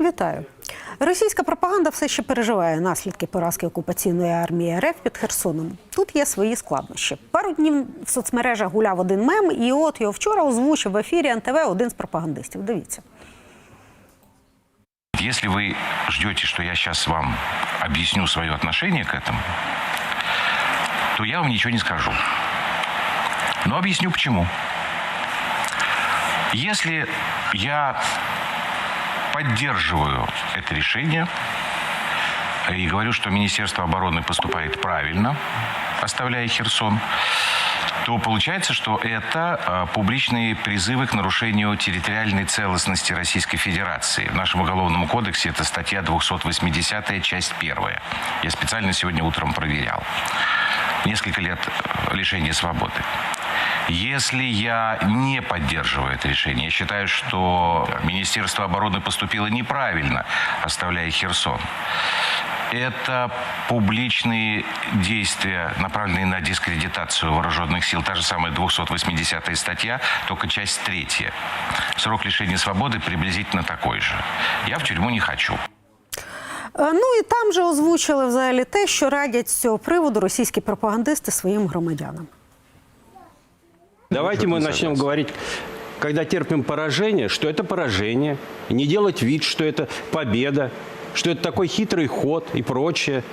Вітаю. Російська пропаганда все ще переживає наслідки поразки окупаційної армії РФ під Херсоном. Тут є свої складнощі. Пару днів в соцмережах гуляв один мем, і от його вчора озвучив в ефірі НТВ один з пропагандистів. Дивіться. Если вы ждете, что я сейчас вам объясню свое отношение к этому, то я вам ничего не скажу. Но объясню почему. Если я поддерживаю это решение и говорю, что Министерство обороны поступает правильно, оставляя Херсон, то получается, что это э, публичные призывы к нарушению территориальной целостности Российской Федерации. В нашем Уголовном кодексе это статья 280, часть 1. Я специально сегодня утром проверял. Несколько лет э, лишения свободы. Если я не поддерживаю это решение, я считаю, что Министерство обороны поступило неправильно, оставляя Херсон. Это публичные действия, направленные на дискредитацию вооруженных сил. Та же самая 280 статья, только часть третья. Срок лишения свободы приблизительно такой же. Я в тюрьму не хочу. Е, Ну і там же озвучили взагалі те, що радять з цього приводу російські пропагандисти своїм громадянам. Давайте мы начнем говорить, когда терпим поражение, что это поражение, не делать вид, что это победа, что это такой хитрый ход и прочее.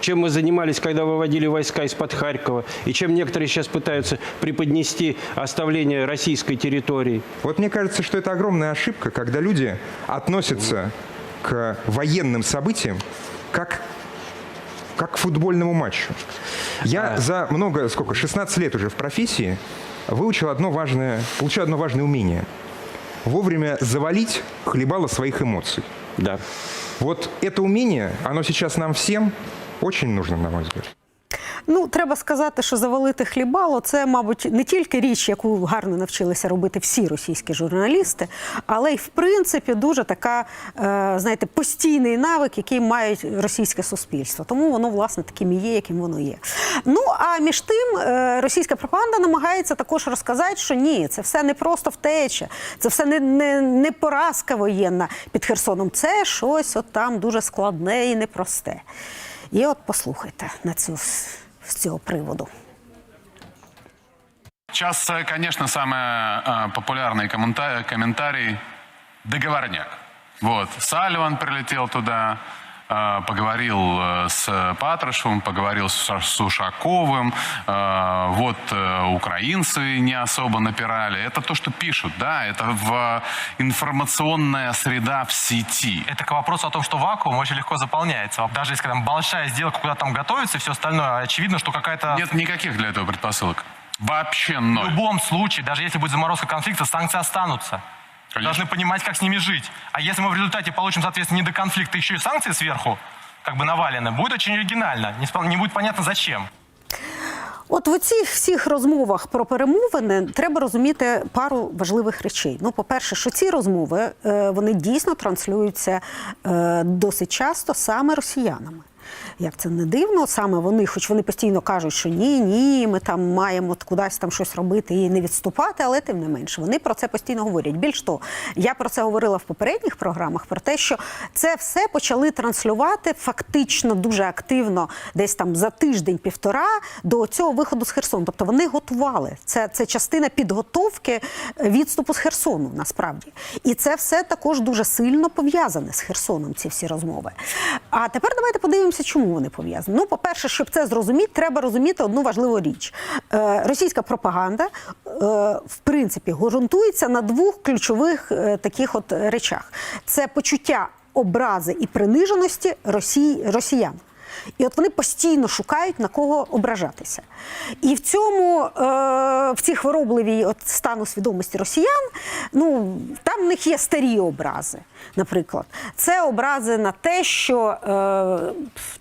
Чем мы занимались, когда выводили войска из-под Харькова, и чем некоторые сейчас пытаются преподнести оставление российской территории. Вот мне кажется, что это огромная ошибка, когда люди относятся к военным событиям как, как к футбольному матчу. Я за много, сколько, 16 лет уже в профессии выучил одно важное, получил одно важное умение. Вовремя завалить хлебало своих эмоций. Да. Вот это умение, оно сейчас нам всем очень нужно, на мой взгляд. Ну, треба сказати, що завалити хлібало це, мабуть, не тільки річ, яку гарно навчилися робити всі російські журналісти, але й в принципі дуже така, е, знаєте, постійний навик, який має російське суспільство. Тому воно власне таким і є, яким воно є. Ну а між тим, е, російська пропаганда намагається також розказати, що ні, це все не просто втеча, це все не, не, не поразка воєнна під Херсоном. Це щось от там дуже складне і непросте. І от послухайте на цю з цього приводу. Сейчас, э, конечно, самый э, популярный коммента- комментарий «договорняк». Вот, Сальван прилетел туда, э, поговорил э, с Патрушевым, поговорил с Ша- с Ушаковым, э, вот э, украинцы не особо напирали. Это то, что пишут, да, это в информационная среда в сети. Это к вопросу о том, что вакуум очень легко заполняется. Даже если там большая сделка куда там готовится и все остальное, очевидно, что какая-то... Нет никаких для этого предпосылок. Вообще В ноль. любом случае, даже если будет заморозка конфликта, санкции останутся. Конечно. Должны понимать, как с ними жить. А если мы в результате получим, соответственно, не до конфликта еще и санкции сверху, как бы навалены, будет очень оригинально. Не, спо- не будет понятно, зачем. От в оцих всіх розмовах про перемовини треба розуміти пару важливих речей. Ну, по-перше, що ці розмови е, вони дійсно транслюються е, досить часто саме росіянами. Як це не дивно, саме вони, хоч вони постійно кажуть, що ні, ні, ми там маємо кудись там щось робити і не відступати, але тим не менше, вони про це постійно говорять. Більш того, я про це говорила в попередніх програмах, про те, що це все почали транслювати фактично дуже активно, десь там за тиждень-півтора до цього виходу з Херсону. Тобто вони готували. Це, це частина підготовки відступу з Херсону, насправді. І це все також дуже сильно пов'язане з Херсоном, ці всі розмови. А тепер давайте подивимося, чому вони пов'язані. Ну, по-перше, щоб це зрозуміти, треба розуміти одну важливу річ. Е, російська пропаганда, е, в принципі, ґрунтується на двох ключових е, таких от речах: це почуття образи і приниженості Росії, росіян. І от вони постійно шукають на кого ображатися. І в цьому, е, в цій хворобливій от стану свідомості росіян, ну там в них є старі образи. Наприклад, це образи на те, що е,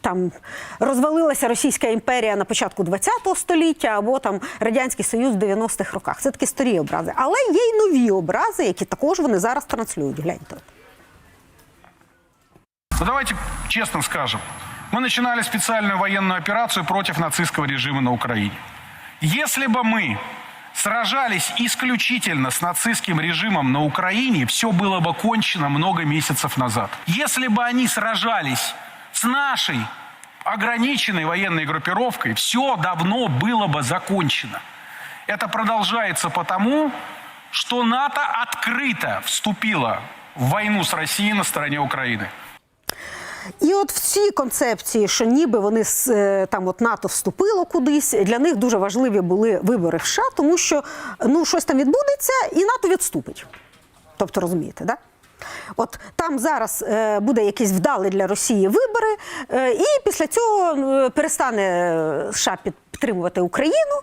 там розвалилася Російська імперія на початку ХХ століття, або там Радянський Союз в 90-х роках. Це такі старі образи. Але є й нові образи, які також вони зараз транслюють. Гляньте. Ну, давайте честно скажем. Мы начинали специальную военную операцию против нацистского режима на Украине. Если бы мы сражались исключительно с нацистским режимом на Украине, все было бы кончено много месяцев назад. Если бы они сражались с нашей ограниченной военной группировкой, все давно было бы закончено. Это продолжается потому, что НАТО открыто вступило в войну с Россией на стороне Украины. І от в цій концепції, що ніби вони е, там от НАТО вступило кудись, для них дуже важливі були вибори в США, тому що ну щось там відбудеться, і НАТО відступить. Тобто розумієте, да? От там зараз е, буде якісь вдалі для Росії вибори, е, і після цього перестане США під, підтримувати Україну.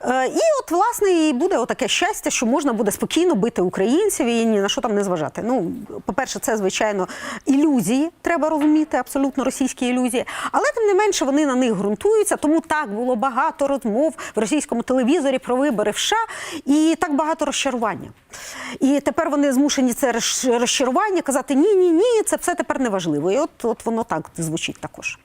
Е, і от, власне, і буде отаке щастя, що можна буде спокійно бити українців і ні на що там не зважати. Ну, по-перше, це, звичайно, ілюзії, треба розуміти, абсолютно російські ілюзії. Але тим не менше вони на них ґрунтуються. Тому так було багато розмов в російському телевізорі про вибори в США і так багато розчарування. І тепер вони змушені це розчарування казати ні, ні, ні, це все тепер не важливо. І от, от воно так звучить також.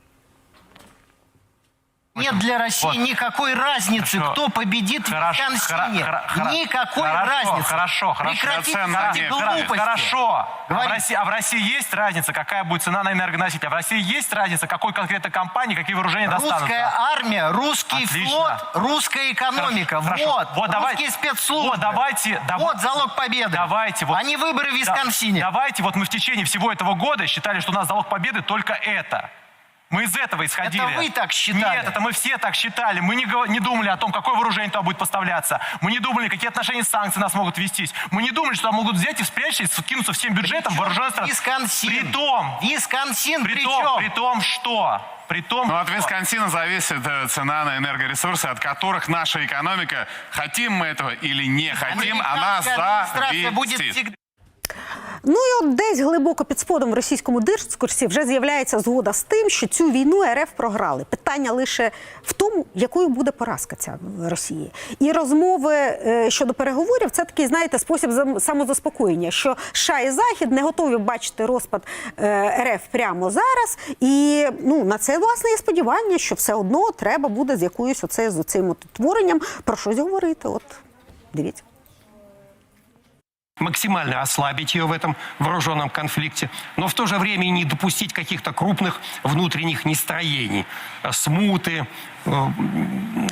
Нет для России Вот. никакой разницы, Хорошо. кто победит Хорошо, в Константине. хоро- Никакой хорошо, разницы. Хорошо, хорошо. Прекратите эти глупости. Хорошо. А в. России, а в России есть разница, какая будет цена на энергоноситель? А в России есть разница, какой конкретно компании, какие вооружения достанутся? Русская армия, русский Отлично. флот, русская экономика. Хорошо. Вот, Вот давай- русские спецслужбы. Вот давайте- дав- Вот залог победы. Давайте вот. Не выборы в Да, Висконсине. давайте вот мы в течение всего этого года считали, что у нас залог победы только это. Мы из этого исходили. Это вы так считали. Нет, это мы все так считали. Мы не, не думали о том, какое вооружение туда будет поставляться. Мы не думали, какие отношения с санкций нас могут вестись. Мы не думали, что там могут взять и спрячься и скинуться всем бюджетом вооруженных стран. Висконсин. При том, Висконсин при при том, чем? при том, что... При том, Ну, от Висконсина зависит э, цена на энергоресурсы, от которых наша экономика, хотим мы этого или не хотим, она администрация будет зависит. всегда Ну і от десь глибоко під сподом в російському дискурсі вже з'являється згода з тим, що цю війну РФ програли. Питання лише в тому, якою буде поразка ця Росії. І розмови е, щодо переговорів це такий, знаєте, спосіб самозаспокоєння, що США і Захід не готові бачити розпад е, РФ прямо зараз. І ну на це власне є сподівання, що все одно треба буде з якоюсь оце з цим утворенням про щось говорити. От дивіться. Максимально ослабить ее в этом вооруженном конфликте, но в то же время не допустить каких-то крупных внутренних нестроений, э, смуты, э,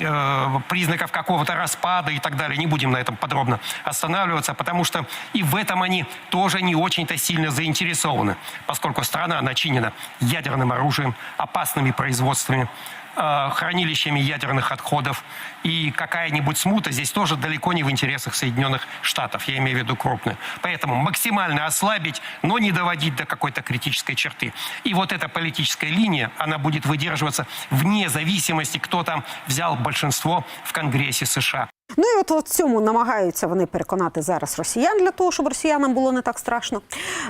э, признаков какого-то распада и так далее. Не будем на этом подробно останавливаться, потому что и в этом они тоже не очень-то сильно заинтересованы, поскольку страна начинена ядерным оружием, опасными производствами, э, хранилищами ядерных отходов. И какая-нибудь смута здесь тоже далеко не в интересах Соединенных Штатов, я имею в виду крупную. Поэтому максимально ослабить, но не доводить до какой-то критической черты. И вот эта политическая линия, она будет выдерживаться вне зависимости, кто там взял большинство в Конгрессе США. Ну і от, от цьому намагаються вони переконати зараз росіян для того, щоб росіянам було не так страшно.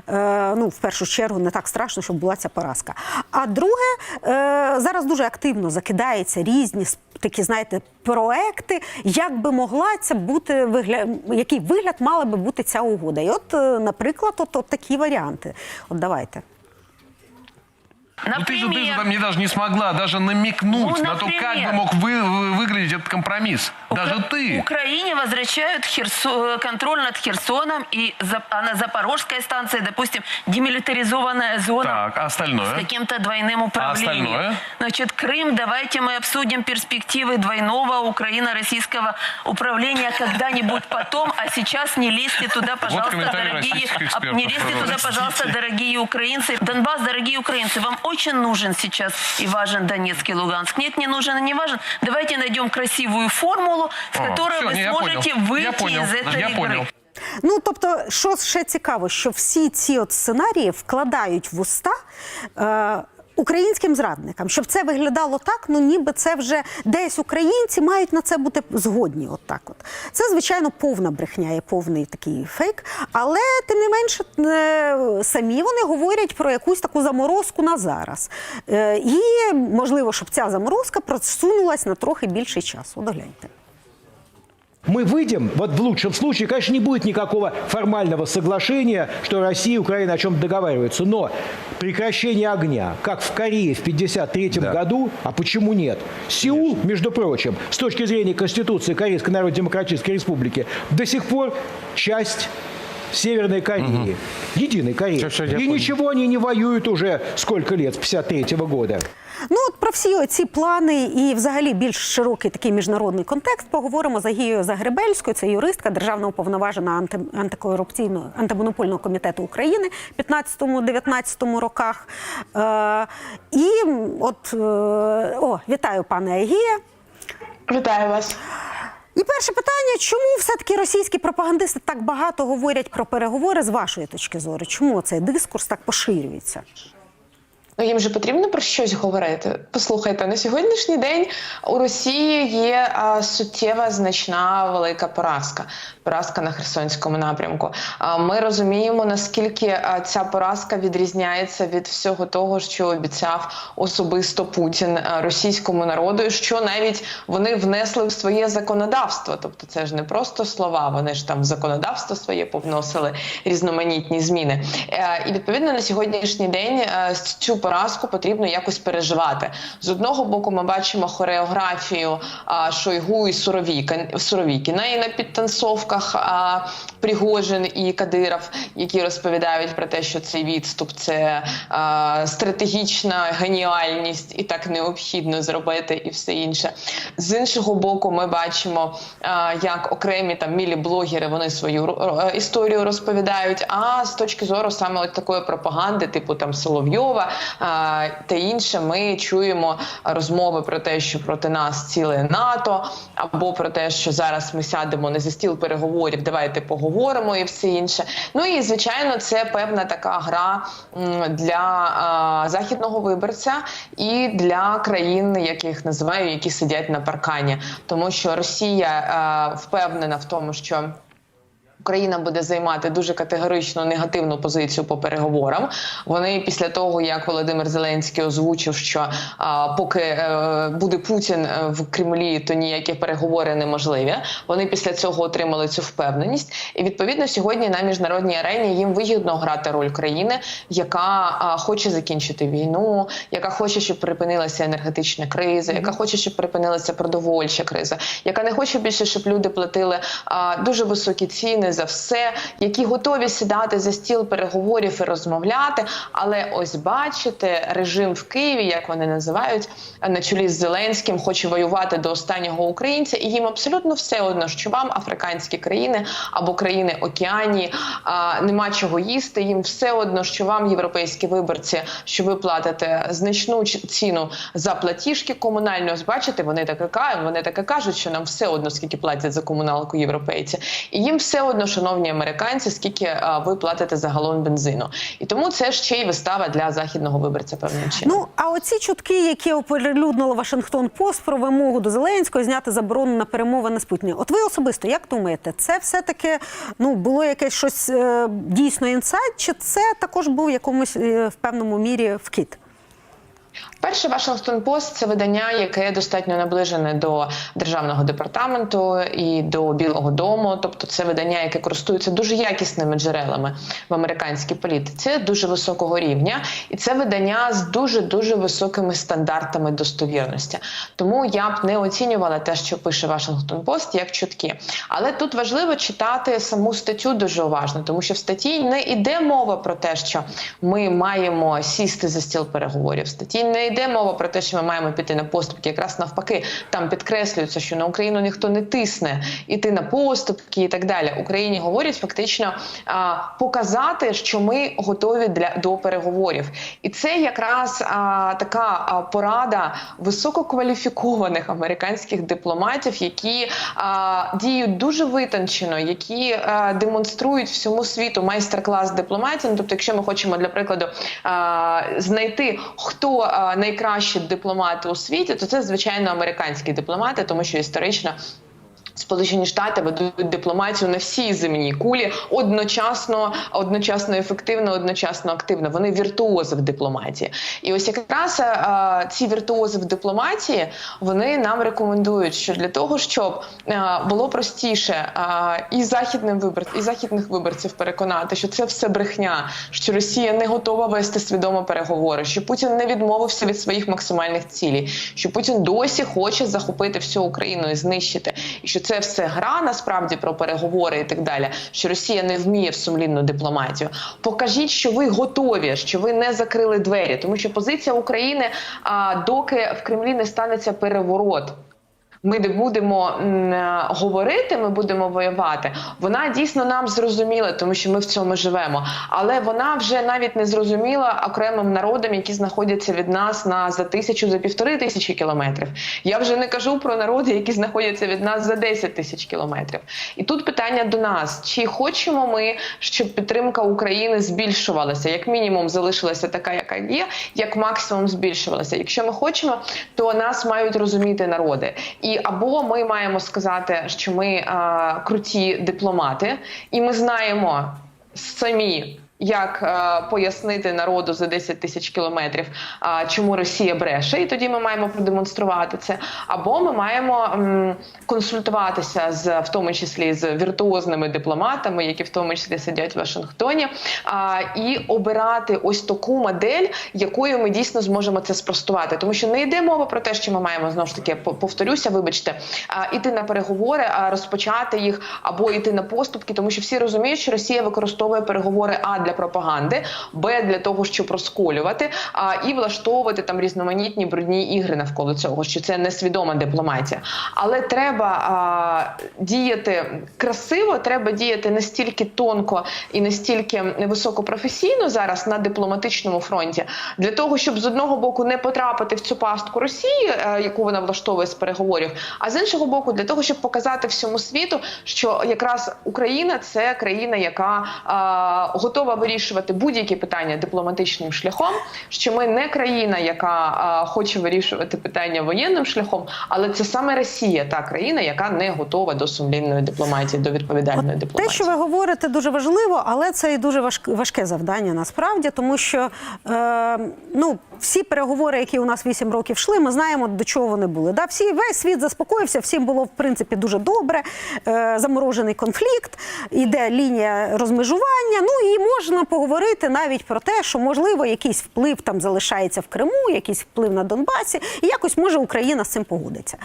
Е, ну, в першу чергу, не так страшно, щоб була ця поразка. А друге, е, зараз дуже активно закидаються різні такі, знаєте, проекти, як би могла ця бути вигляд, який вигляд мала би бути ця угода. І от, е, наприклад, от, от такі варіанти. От давайте. Ну ты же, ты же там мне даже не смогла даже намекнуть Ну, на то, как например. бы мог вы, вы- выглядеть этот компромисс. Даже Укра- ты. Украине возвращают Херсо- контроль над Херсоном, и за- а на Запорожской станции, допустим, демилитаризованная зона Так, а с остальное? каким-то двойным управлением. остальное? Значит, Крым, давайте мы обсудим перспективы двойного украино-российского управления когда-нибудь потом, а сейчас не лезьте туда, пожалуйста, дорогие, а, не лезьте туда, пожалуйста, дорогие украинцы. Донбасс, дорогие украинцы, вам очень нужен сейчас и важен Донецк и Луганск. Нет, не нужен и не важен. Давайте найдем красивую формулу, с О, которой всё, вы не, я сможете понял. выйти Я понял. из этой Я игры. понял. Ну тобто, що ще цікаво, що всі ці от сценарії вкладають в уста. Е, Українським зрадникам, щоб це виглядало так, ну ніби це вже десь українці мають на це бути згодні. От так от. Це, звичайно, повна брехня і повний такий фейк. Але тим не менше, е, самі вони говорять про якусь таку заморозку на зараз. Е, І можливо, щоб ця заморозка просунулась на трохи більший час. От гляньте. Мы выйдем, вот в лучшем случае, конечно, не будет никакого формального соглашения, что Россия и Украина о чем договариваются, но прекращение огня, как в Корее в 1953 году, а почему нет? Сеул, между прочим, с точки зрения Конституции Корейской Народно-Демократической Республики, до сих пор часть Северной Кореи, единой Кореи. Всё, я и понял. ничего они не воюют уже сколько лет, с 1953 года. Ну от про всі ці плани і взагалі більш широкий такий міжнародний контекст поговоримо з Агією Загребельською. Це юристка, державна уповноважена анти, антикорупційного антимонопольного комітету України в 15-19 роках. Е, і от е, о, вітаю, пане Агія. Вітаю вас. І перше питання: чому все-таки російські пропагандисти так багато говорять про переговори з вашої точки зору? Чому цей дискурс так поширюється? Ну їм же потрібно про щось говорити. Послухайте, на сьогоднішній день у Росії є а, суттєва значна велика поразка. Поразка на Херсонському напрямку. А, ми розуміємо, наскільки а, ця поразка відрізняється від всього того, що обіцяв особисто Путін а, російському народу, і що навіть вони внесли в своє законодавство. Тобто, це ж не просто слова, вони ж там в законодавство своє повносили різноманітні зміни. Е, І відповідно на сьогоднішній день е, цю поразку потрібно якось переживати. З одного боку, ми бачимо хореографію а, Шойгу і Суровіка Суровікіна і на підтанцовках а, Пригожин і Кадиров, які розповідають про те, що цей відступ це а, стратегічна геніальність і так необхідно зробити, і все інше. З іншого боку, ми бачимо, а, як окремі там мілі-блогери вони свою е, історію розповідають. А з точки зору саме от такої пропаганди, типу там Соловйова а, та інше, ми чуємо розмови про те, що проти нас ціле НАТО, або про те, що зараз ми сядемо не за стіл переговорів, давайте поговоримо і все інше. Ну і звичайно, це певна така гра для західного виборця і для країн, як я їх називаю, які сидять на паркані, тому що Росія впевнена в тому, що. Україна буде займати дуже категорично негативну позицію по переговорам. Вони після того, як Володимир Зеленський озвучив, що а, поки е, буде Путін е, в Кремлі, то ніякі переговори неможливі. Вони після цього отримали цю впевненість. І відповідно сьогодні на міжнародній арені їм вигідно грати роль країни, яка а, хоче закінчити війну, яка хоче, щоб припинилася енергетична криза, яка хоче, щоб припинилася продовольча криза, яка не хоче більше, щоб люди платили а, дуже високі ціни за все, які готові сідати за стіл переговорів і розмовляти. Але ось бачите, режим в Києві, як вони називають, на чолі з Зеленським, хоче воювати до останнього українця, і їм абсолютно все одно, що вам африканські країни або країни Океанії а, нема чого їсти. Їм все одно, що вам, європейські виборці, що ви платите значну ціну за платіжки комунальні. Ось бачите, вони кажуть, вони таке кажуть, що нам все одно скільки платять за комуналку європейці, і їм все одно, шановні американці, скільки а, ви платите за галон бензину. І тому це ще й вистава для західного виборця певним чином. Ну а оці чутки, які оприлюднило Вашингтон Пост про вимогу до Зеленського зняти заборону на перемовини з Путіним. От ви особисто як думаєте, це все таки ну було якесь щось е, дійсно інсайт, чи це також був в якомусь е, в певному мірі вкид? Перше Вашингтон Пост це видання, яке достатньо наближене до державного департаменту і до Білого Дому. Тобто, це видання, яке користується дуже якісними джерелами в американській політиці, дуже високого рівня, і це видання з дуже дуже високими стандартами достовірності. Тому я б не оцінювала те, що пише Вашингтон Пост, як чутки. Але тут важливо читати саму статтю дуже уважно, тому що в статті не йде мова про те, що ми маємо сісти за стіл переговорів. В статті не йде мова про те, що ми маємо піти на поступки. Якраз навпаки, там підкреслюється, що на Україну ніхто не тисне іти на поступки і так далі. Україні говорять фактично а, показати, що ми готові для до переговорів, і це якраз а, така а, порада висококваліфікованих американських дипломатів, які а, діють дуже витончено, які а, демонструють всьому світу майстер-клас дипломатії. Ну, Тобто, якщо ми хочемо для прикладу а, знайти хто а, найкращі дипломати у світі, то це звичайно американські дипломати, тому що історично Сполучені Штати ведуть дипломатію на всій земній кулі одночасно, одночасно ефективно, одночасно активно. Вони віртуози в дипломатії. І ось якраз е, ці віртуози в дипломатії вони нам рекомендують, що для того, щоб е, було простіше е, і західним вибор, і західних виборців переконати, що це все брехня, що Росія не готова вести свідомо переговори, що Путін не відмовився від своїх максимальних цілей, що Путін досі хоче захопити всю Україну і знищити, і що це все гра насправді про переговори і так далі. Що Росія не вміє в сумлінну дипломатію. Покажіть, що ви готові, що ви не закрили двері, тому що позиція України, а, доки в Кремлі не станеться переворот. Ми не будемо е, говорити, ми будемо воювати. Вона дійсно нам зрозуміла, тому що ми в цьому живемо. Але вона вже навіть не зрозуміла окремим народам, які знаходяться від нас на за тисячу, за півтори тисячі кілометрів. Я вже не кажу про народи, які знаходяться від нас за 10 тисяч кілометрів. І тут питання до нас: чи хочемо ми, щоб підтримка України збільшувалася, як мінімум залишилася така, яка є, як максимум збільшувалася. Якщо ми хочемо, то нас мають розуміти народи. І або ми маємо сказати, що ми а, круті дипломати, і ми знаємо самі. Як е, пояснити народу за 10 тисяч кілометрів, а, чому Росія бреше, і тоді ми маємо продемонструвати це. Або ми маємо м, консультуватися з в тому числі з віртуозними дипломатами, які в тому числі сидять в Вашингтоні, а, і обирати ось таку модель, якою ми дійсно зможемо це спростувати. Тому що не йде мова про те, що ми маємо знову ж таки повторюся, вибачте, а, іти на переговори, розпочати їх або йти на поступки, тому що всі розуміють, що Росія використовує переговори а для пропаганди, б для того, щоб розколювати, а і влаштовувати там різноманітні брудні ігри навколо цього, що це несвідома дипломатія. Але треба а, діяти красиво, треба діяти настільки тонко і настільки високопрофесійно зараз на дипломатичному фронті, для того, щоб з одного боку не потрапити в цю пастку Росії, е, яку вона влаштовує з переговорів, а з іншого боку, для того, щоб показати всьому світу, що якраз Україна це країна, яка а, готова вирішувати будь-які питання дипломатичним шляхом. Що ми не країна, яка а, хоче вирішувати питання воєнним шляхом, але це саме Росія, та країна, яка не готова до сумлінної дипломатії, до відповідальної дипломатії. Те, що ви говорите, дуже важливо, але це і дуже важк- важке завдання насправді, тому що е, ну, всі переговори, які у нас 8 років йшли, ми знаємо, до чого вони були. Да? Всі, весь світ заспокоївся, всім було в принципі дуже добре. Е, заморожений конфлікт, іде лінія розмежування. Ну і можна поговорити навіть про те, що можливо якийсь вплив там залишається в Криму, якийсь вплив на Донбасі, і якось може Україна з цим погодиться.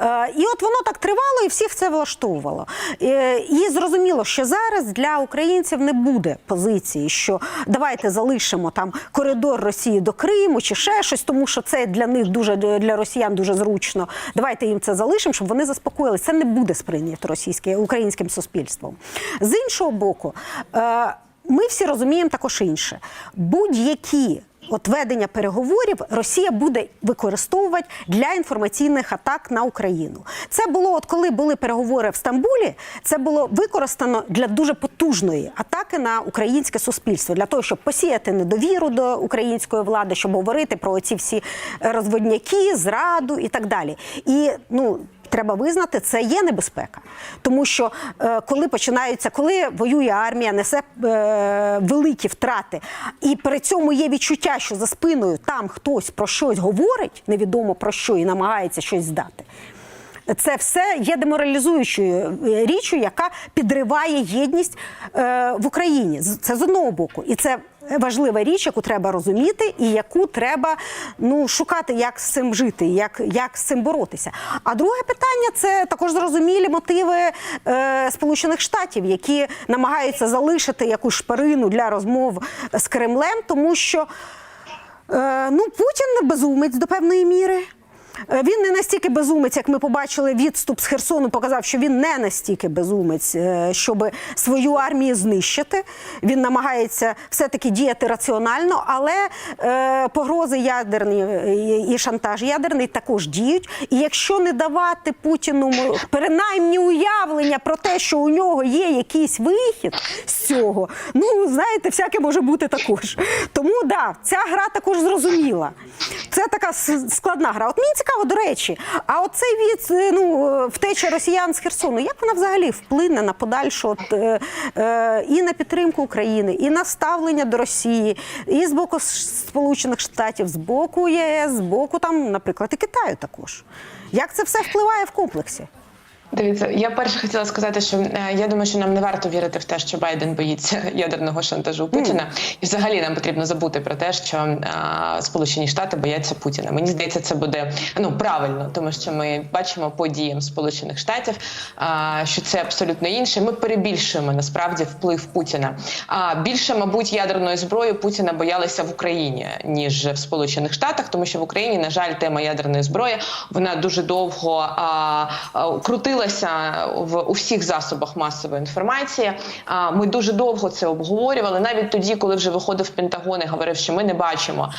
Е, і от воно так тривало, і всіх це влаштовувало. Е, і зрозуміло, що зараз для українців не буде позиції, що давайте залишимо там коридор Росії до Криму чи ще щось, тому що це для них дуже для росіян дуже зручно. Давайте їм це залишимо, щоб вони заспокоїлися. Це не буде сприйнято російським українським суспільством. З іншого боку, е, ми всі розуміємо також інше. Будь-які От ведення переговорів Росія буде використовувати для інформаційних атак на Україну. Це було, от коли були переговори в Стамбулі, це було використано для дуже потужної атаки на українське суспільство, для того, щоб посіяти недовіру до української влади, щоб говорити про ці всі розводняки, зраду і так далі. І ну. Треба визнати, це є небезпека, тому що е, коли починаються, коли воює армія, несе е, великі втрати, і при цьому є відчуття, що за спиною там хтось про щось говорить, невідомо про що, і намагається щось здати. Це все є деморалізуючою е, річчю, яка підриває єдність в Україні. Це з одного боку, і це важлива річ, яку треба розуміти, і яку треба ну шукати, як з цим жити, як, як з цим боротися. А друге питання це також зрозумілі мотиви е, Сполучених Штатів, які намагаються залишити якусь шпарину для розмов з Кремлем, тому що е, ну Путін безумець до певної міри. Е, Він не настільки безумець, як ми побачили, відступ з Херсону показав, що він не настільки безумець, е, щоб свою армію знищити. Він намагається все-таки діяти раціонально, але е, погрози ядерні і шантаж ядерний також діють. І якщо не давати Путіну принаймні уявлення про те, що у нього є якийсь вихід з цього, ну знаєте, всяке може бути також. Тому да, ця гра також зрозуміла. Це така складна гра. От мені цікаво, до речі, а оцей від е, ну втеча росіян з Херсону, як вона взагалі вплине на подальшу от, е, е, і на підтримку України, і на ставлення до Росії, і з боку Сполучених Штатів, з боку ЄС, з боку там, наприклад, і Китаю також. Як це все впливає в комплексі? Дивіться, я перше хотіла сказати, що е, я думаю, що нам не варто вірити в те, що Байден боїться ядерного шантажу Путіна, і взагалі нам потрібно забути про те, що е, Сполучені Штати бояться Путіна. Мені здається, це буде ну правильно, тому що ми бачимо по діям Сполучених Штатів, е, що це абсолютно інше. Ми перебільшуємо насправді вплив Путіна. А більше, мабуть, ядерної зброї Путіна боялися в Україні ніж в Сполучених Штатах, тому що в Україні, на жаль, тема ядерної зброї вона дуже довго а, а, крутилася в у всіх засобах масової інформації. А, ми дуже довго це обговорювали. Навіть тоді, коли вже виходив Пентагон і говорив, що ми не бачимо,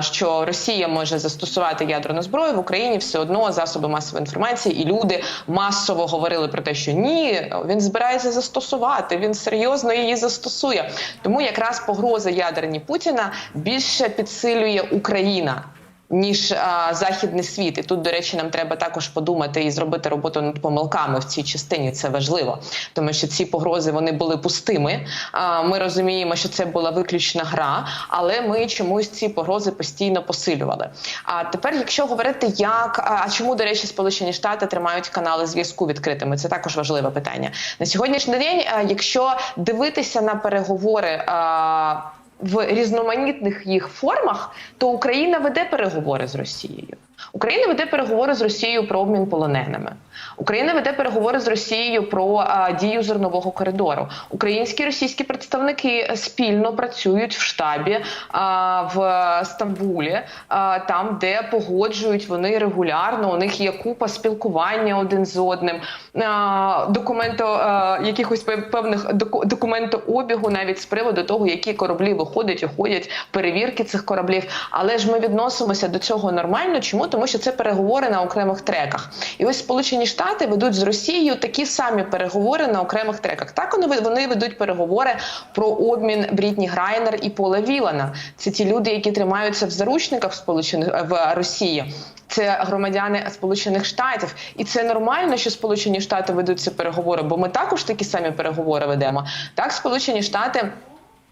що Росія може застосувати ядерну зброю в Україні, все одно засоби масової інформації і люди масово говорили про те, що ні, він збирається застосувати, він серйозно її застосує. Тому якраз погроза ядерні Путіна більше підсилює Україна. Ніж а, західний світ, і тут, до речі, нам треба також подумати і зробити роботу над помилками в цій частині. Це важливо, тому що ці погрози вони були пустими. А, ми розуміємо, що це була виключна гра, але ми чомусь ці погрози постійно посилювали. А тепер, якщо говорити, як а чому до речі, Сполучені Штати тримають канали зв'язку відкритими, це також важливе питання на сьогоднішній день. а, Якщо дивитися на переговори. а, в різноманітних їх формах, то Україна веде переговори з Росією. Україна веде переговори з Росією про обмін полоненими. Україна веде переговори з Росією про а, дію зернового коридору. Українські і російські представники спільно працюють в штабі а, в Стамбулі, а, там, де погоджують вони регулярно. У них є купа спілкування один з одним, а, документо а, якихось пев- певних доку- документообігу, навіть з приводу того, які кораблі виходять, уходять, перевірки цих кораблів. Але ж ми відносимося до цього нормально. Чому? Тому що це переговори на окремих треках. І ось Сполучені Штати ведуть з Росією такі самі переговори на окремих треках. Так вони вони ведуть переговори про обмін Брітні Грайнер і Пола Вілана. Це ті люди, які тримаються в заручниках в Сполучених в Росії. Це громадяни Сполучених Штатів, і це нормально, що Сполучені Штати ведуть ці переговори, бо ми також такі самі переговори ведемо. Так, Сполучені Штати.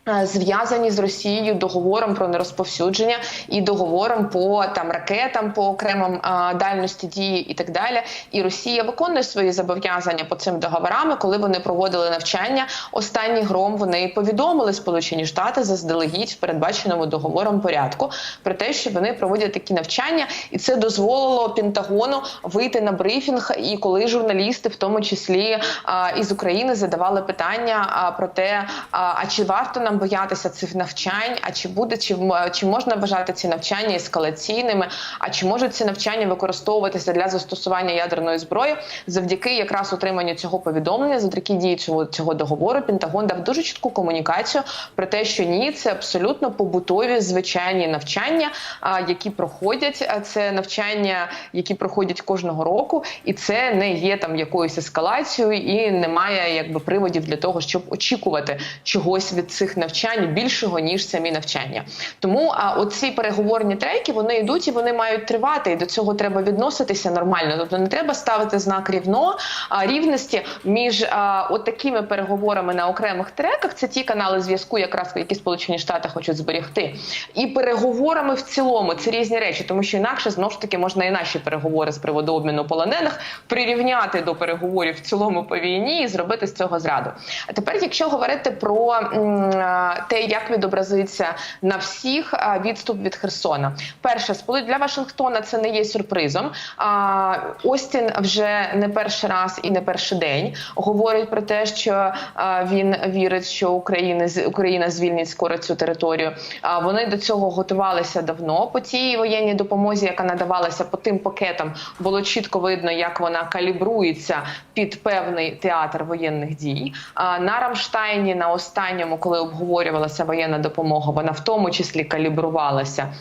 Е, Зв'язані з Росією договором про нерозповсюдження і договором по там ракетам по окремим а, дальності дії і так далі. І Росія виконує свої зобов'язання по цим договорам. Коли вони проводили навчання, останній гром вони повідомили Сполучені Штати заздалегідь в передбаченому договором порядку про те, що вони проводять такі навчання, і це дозволило Пентагону вийти на брифінг. І коли журналісти, в тому числі а, із України, задавали питання а, про те, а, а чи варто нам боятися цих навчань, а чи буде чи, чи можна вважати ці навчання ескалаційними, а чи можуть ці навчання використовуватися для застосування ядерної зброї завдяки якраз отриманню цього повідомлення, завдяки дії цього, цього договору, Пентагон дав дуже чітку комунікацію про те, що ні, це абсолютно побутові звичайні навчання, які проходять. Це навчання, які проходять кожного року, і це не є там якоюсь ескалацією, і немає якби приводів для того, щоб очікувати чогось від цих навчань більшого ніж самі навчання. Тому а оці переговорні треки вони йдуть і вони мають тривати. І до цього треба відноситися нормально. Тобто не треба ставити знак рівно а рівності між а, от такими переговорами на окремих треках. Це ті канали зв'язку, якраз які Сполучені Штати хочуть зберегти, і переговорами в цілому це різні речі, тому що інакше знову ж таки можна і наші переговори з приводу обміну полонених прирівняти до переговорів в цілому по війні і зробити з цього зраду. А тепер, якщо говорити про м, те, як відобразиться на всіх відступ від Херсона, перше для Вашингтона це не є сюрпризом. А, Остін вже не перший раз і не перший день говорить про те, що він вірить, що Україна Україна звільнить скоро цю територію. А вони до цього готувалися давно. По тій воєнній допомозі, яка надавалася по тим пакетам, було чітко видно, як вона калібрується під певний театр воєнних дій. А на Рамштайні на останньому, коли обговорювалася воєнна допомога, вона в тому числі калібрувалася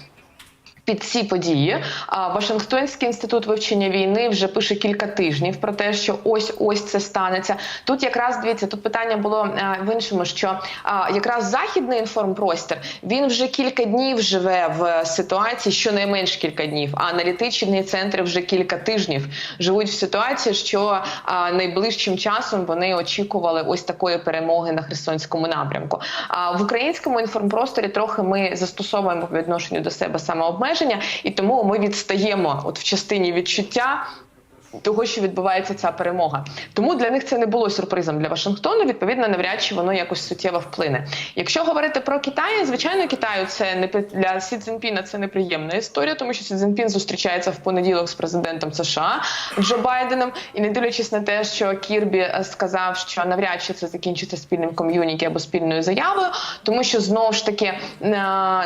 Під ці події а, Вашингтонський інститут вивчення війни вже пише кілька тижнів про те, що ось ось це станеться. Тут якраз дивіться, тут питання було е, в іншому, що якраз західний інформпростір він вже кілька днів живе в ситуації, щонайменш кілька днів. А аналітичні центри вже кілька тижнів живуть в ситуації, що найближчим часом вони очікували ось такої перемоги на Херсонському напрямку. А в українському інформпросторі трохи ми застосовуємо по відношенню до себе самообмеження, і тому ми відстаємо от в частині відчуття. Того, що відбувається ця перемога, тому для них це не було сюрпризом для Вашингтону. Відповідно, навряд чи воно якось суттєво вплине. Якщо говорити про Китай, звичайно, Китаю це не для Сі Цзіньпіна це неприємна історія, тому що Сі Цзіньпін зустрічається в понеділок з президентом США Джо Байденом, і не дивлячись на те, що Кірбі е, сказав, що навряд чи це закінчиться спільним ком'юнікі або спільною заявою, тому що знову ж таки е,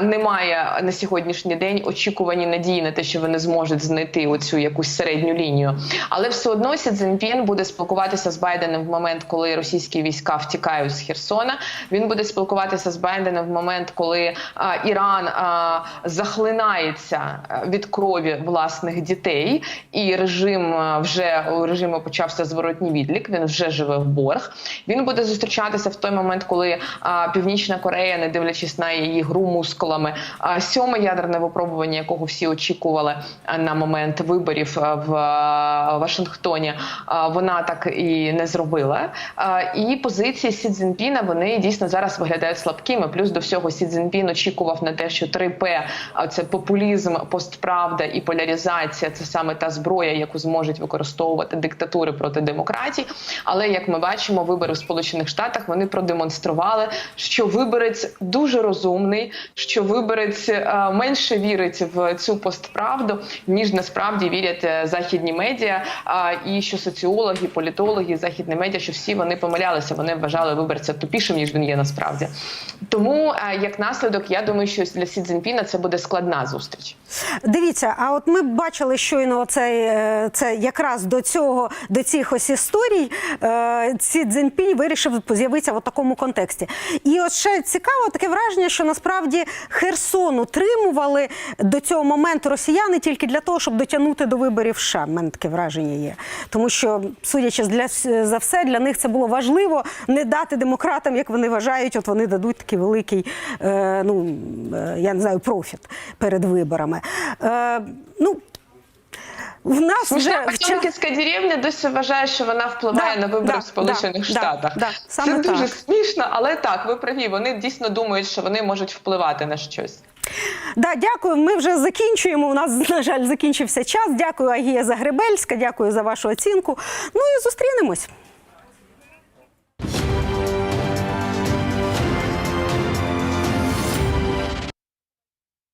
немає на сьогоднішній день очікувані надії на те, що вони зможуть знайти оцю якусь середню лінію. Але все одно Сі Цзіньпін буде спілкуватися з Байденом в момент, коли російські війська втікають з Херсона. Він буде спілкуватися з Байденом в момент, коли а, Іран а, захлинається від крові власних дітей, і режим вже у режиму почався зворотній відлік. Він вже живе в борг. Він буде зустрічатися в той момент, коли а, Північна Корея, не дивлячись на її гру мускулами, а, сьоме ядерне випробування, якого всі очікували на момент виборів в Вашингтоні, вона так і не зробила. І позиції Сі Цзіньпіна вони дійсно зараз виглядають слабкими. Плюс до всього Сі Цзіньпін очікував на те, що 3П це популізм, постправда і поляризація це саме та зброя, яку зможуть використовувати диктатури проти демократій. Але як ми бачимо, вибори в Сполучених Штатах вони продемонстрували, що виборець дуже розумний, що виборець менше вірить в цю постправду, ніж насправді вірять е, західні медіа, а, і що соціологи, політологи, західні медіа, що всі вони помилялися. Вони вважали виборця тупішим, ніж він є насправді. Тому е, як наслідок, я думаю, що для Сі Цзіньпіна це буде складна зустріч. Дивіться, а от ми бачили щойно цей, е, це якраз до цього, до цих ось історій е, Сі Цзіньпінь вирішив з'явитися в такому контексті. І от ще цікаво таке враження, що насправді Херсон утримували до цього моменту росіяни тільки для того, щоб дотягнути до виборів США. Мене таке враження є. Тому що, судячи для, за все, для них це було важливо не дати демократам, як вони вважають, от вони дадуть такий великий, е, ну е, я не знаю, профіт перед виборами. Е, ну, в нас вже Потьомкінська деревня досі вважає, що вона впливає Да, на вибори да, в Сполучених да, Штатах. да, саме Це дуже так. смішно, але так, ви праві. Вони дійсно думають, що вони можуть впливати на щось. Да, дякую. Ми вже закінчуємо. У нас, на жаль, закінчився час. Дякую, Агія Загребельська. Дякую за вашу оцінку. Ну і зустрінемось.